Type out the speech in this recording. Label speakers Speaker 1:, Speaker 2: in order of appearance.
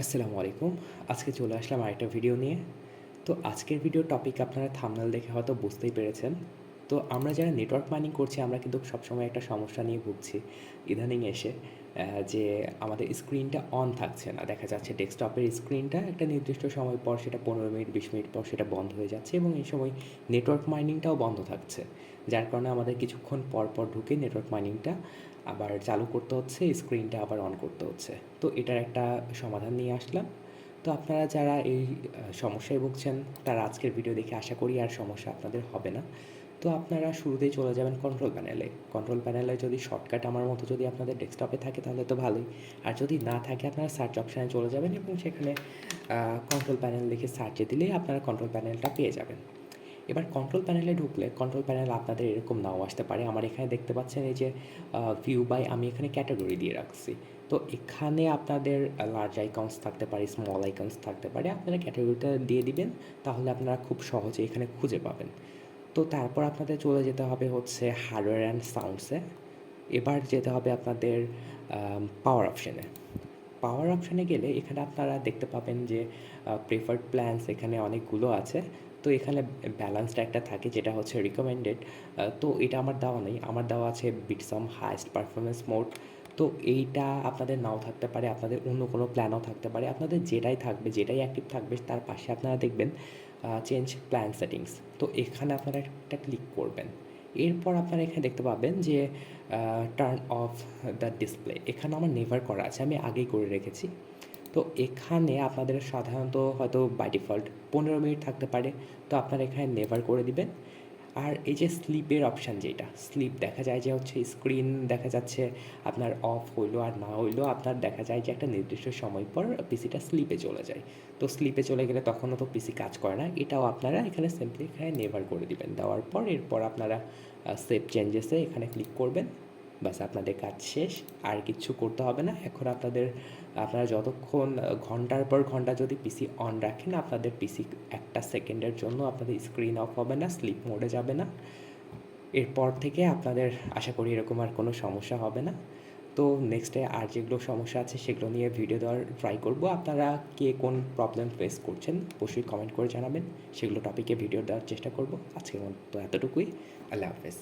Speaker 1: আসসালামু আলাইকুম। আজকে চলে আসলাম আরেকটা ভিডিও নিয়ে। তো আজকের ভিডিও টপিক আপনারা থামনাল দেখে হয়তো বুঝতেই পেরেছেন। তো আমরা যারা নেটওয়ার্ক মাইনিং করছি, আমরা কিন্তু সবসময় একটা সমস্যা নিয়ে ভুগছি। ইদানিং এসে যে আমাদের স্ক্রিনটা অন থাকছে না। দেখা যাচ্ছে ডেস্কটপের স্ক্রিনটা একটা নির্দিষ্ট সময় পর সেটা পনেরো মিনিট, বিশ মিনিট পর সেটা বন্ধ হয়ে যাচ্ছে এবং এই সময় নেটওয়ার্ক মাইনিংটাও বন্ধ থাকছে। যার কারণে আমাদের কিছুক্ষণ পর পর ঢুকে নেটওয়ার্ক মাইনিংটা আবার চালু করতে হচ্ছে স্ক্রিনটা আবার অন করতে হচ্ছে। তো এটার একটা সমাধান নিয়ে আসলাম। তো আপনারা যারা এই সমস্যায় ভুগছেন, তারা আজকের ভিডিও দেখে আশা করি আর সমস্যা আপনাদের হবে না। তো আপনারা শুরুতেই চলে যাবেন কন্ট্রোল প্যানেলে কন্ট্রোল প্যানেলে যদি শর্টকাট আমার মতো যদি আপনাদের ডেস্কটপে থাকে তাহলে তো ভালোই। আর যদি না থাকে আপনারা সার্চ অপশানে চলে যাবেন এবং সেখানে কন্ট্রোল প্যানেল লিখে সার্চে দিলেই আপনারা কন্ট্রোল প্যানেলটা পেয়ে যাবেন। এবার কন্ট্রোল প্যানেলে ঢুকলে কন্ট্রোল প্যানেল আপনাদের এরকম নাও আসতে পারে। আমার এখানে দেখতে পাচ্ছেন এই যে ভিউ বাই আমি এখানে ক্যাটাগরি দিয়ে রাখছি। তো এখানে আপনাদের লার্জ আইকনস থাকতে পারে স্মল আইকনস থাকতে পারে। আপনারা ক্যাটাগরিটা দিয়ে দিবেন, তাহলে আপনারা খুব সহজে এখানে খুঁজে পাবেন। তো তারপর আপনাদের চলে যেতে হবে হচ্ছে হার্ডওয়্যার অ্যান্ড সাউন্ডসে এবার যেতে হবে আপনাদের পাওয়ার অপশানে পাওয়ার অপশানে গেলে এখানে আপনারা দেখতে পাবেন যে প্রেফার্ড প্ল্যানস এখানে অনেকগুলো আছে। তো এখানে ব্যালেন্সড একটা থাকে যেটা হচ্ছে রিকমেন্ডেড তো এটা আমার দেওয়া নেই। আমার দেওয়া আছে বিটসম হাইস্ট পারফরমেন্স মোড তো এইটা আপনাদের নাও থাকতে পারে, আপনাদের অন্য কোনো প্ল্যানও থাকতে পারে। আপনাদের যেটাই থাকবে, যেটাই অ্যাক্টিভ থাকবে, তার পাশে আপনারা দেখবেন চেঞ্জ প্ল্যান সেটিংস তো এখানে আপনারা একটা ক্লিক করবেন। এরপর আপনারা এখানে দেখতে পাবেন যে টার্ন অফ দ্য ডিসপ্লে এখানে আমার নেভার করা আছে, আমি আগেই করে রেখেছি। তো এখানে আপনাদের সাধারণত হয়তো বাই ডিফল্ট পনেরো মিনিট থাকতে পারে। তো আপনারা এখানে নেভার করে দিবেন। আর এই যে স্লিপের অপশান যেটা স্লিপ দেখা যায় যে হচ্ছে স্ক্রিন দেখা যাচ্ছে আপনার অফ হইল আর না হইল, আপনার দেখা যায় যে একটা নির্দিষ্ট সময় পর পিসিটা স্লিপে চলে যায়। তো স্লিপে চলে গেলে তখনও তো পিসি কাজ করে না, এটাও আপনারা এখানে সিম্পলি এখানে নেভার করে দিবেন। দেওয়ার পর এরপর আপনারা সেভ চেঞ্জেসে এখানে ক্লিক করবেন। বাস আপনাদের কাজ শেষ, আর কিচ্ছু করতে হবে না। এখন আপনাদের, আপনারা যতক্ষণ, ঘণ্টার পর ঘণ্টা যদি পিসি অন রাখেন, আপনাদের পিসি একটা সেকেন্ডের জন্য আপনাদের স্ক্রিন অফ হবে না স্লিপ মোডে যাবে না। এরপর থেকে আপনাদের, আশা করি এরকম আর কোনো সমস্যা হবে না। তো নেক্সটে আর যেগুলো সমস্যা আছে, সেগুলো নিয়ে ভিডিও দেওয়ার ট্রাই করব। আপনারা কে কোন প্রবলেম ফেস করছেন, অবশ্যই কমেন্ট করে জানাবেন। সেগুলো টপিকে ভিডিও দেওয়ার চেষ্টা করব। আজকের মতো এতটুকুই। আল্লাহ হাফেজ।